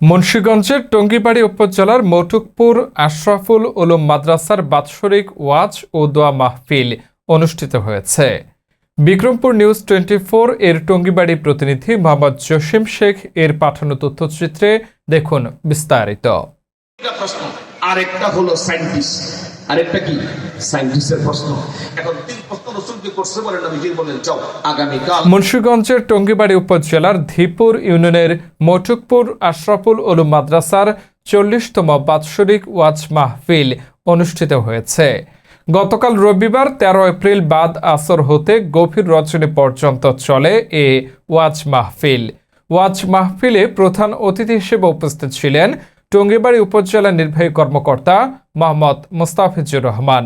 মুন্সীগঞ্জের টঙ্গিবাড়ি উপজেলার মৌটুকপুর আশরাফুল উলুম মাদ্রাসার বাৎসরিক ওয়াজ ও দোয়া মাহফিল অনুষ্ঠিত হয়েছে। বিক্রমপুর নিউজ টোয়েন্টি ফোর এর টঙ্গিবাড়ি প্রতিনিধি মোহাম্মদ জসিম শেখ এর পাঠানো তথ্যচিত্রে দেখুন বিস্তারিত। আরেকটা হলো আরেকটা কি? সায়েন্টিস্টের প্রশ্ন। এখন তিন প্রশ্ন রসুলকে করছে বলেন বলেন আগামীকাল মুন্সীগঞ্জের টঙ্গিবাড়ি উপজেলার ধীপুর ইউনিয়নের মটুকপুর আশরাফুল উলুম মাদ্রাসার চল্লিশতম বাৎসরিক ওয়াজ মাহফিল অনুষ্ঠিত হয়েছে। গতকাল রবিবার তেরো এপ্রিল বাদ আসর হতে গভীর রজনী পর্যন্ত চলে এ ওয়াজ মাহফিল। ওয়াজ মাহফিলে প্রধান অতিথি হিসেবে উপস্থিত ছিলেন টঙ্গিবাড়ি উপজেলা নির্বাহী কর্মকর্তা মোহাম্মদ মুস্তাফিজুর রহমান।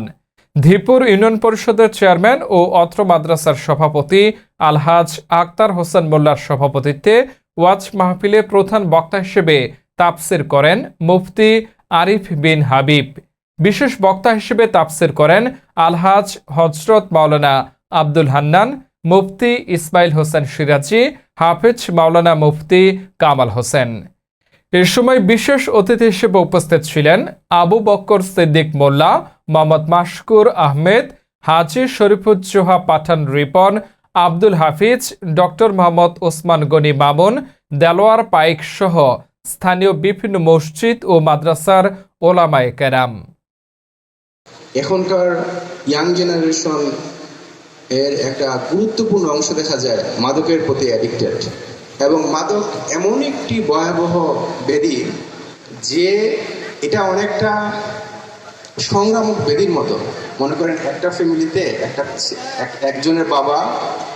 ধীপুর ইউনিয়ন পরিষদের চেয়ারম্যান ও অত্র মাদ্রাসার সভাপতি আলহাজ আক্তার হোসেন মোল্লার সভাপতিত্বে ওয়াজ মাহফিলে প্রধান বক্তা হিসেবে তাফসির করেন মুফতি আরিফ বিন হাবিব। বিশেষ বক্তা হিসেবে তাফসির করেন আলহাজ হজরত মাওলানা আব্দুল হান্নান, মুফতি ইসমাইল হোসেন সিরাজি, হাফিজ মাওলানা মুফতি কামাল হোসেন। এ সময় বিশেষ অতিথি হিসেবে উপস্থিত ছিলেন আবু বক্কর সিদ্দিক মোল্লা, মোহাম্মদ মাশকুর আহমেদ, হাজি শরীফুজ্জোহা পাঠান রিপন, আব্দুল হাফিজ, ডক্টর মোহাম্মদ ওসমান গনি মামুন, দেলোয়ার পাইক সহ স্থানীয় বিভিন্ন মসজিদ ও মাদ্রাসার ওলামায় কেরাম। এখনকার ইয়াং জেনারেশন এর একটা গুরুত্বপূর্ণ অংশ দেখা যায় মাদকের প্রতি অ্যাডিক্টেড। এবং মাদক এমন একটি ভয়াবহ বেদি যে এটা অনেকটা সংগ্রামক বেদির মতো। মনে করেন একটা ফ্যামিলিতে একটা একজনের বাবা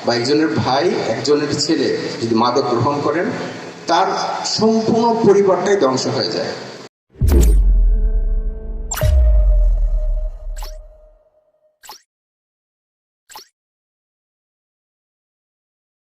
বা একজনের ভাই, একজনের ছেলে যদি মাদক গ্রহণ করেন, তার সম্পূর্ণ পরিবারটাই ধ্বংস হয়ে যায়।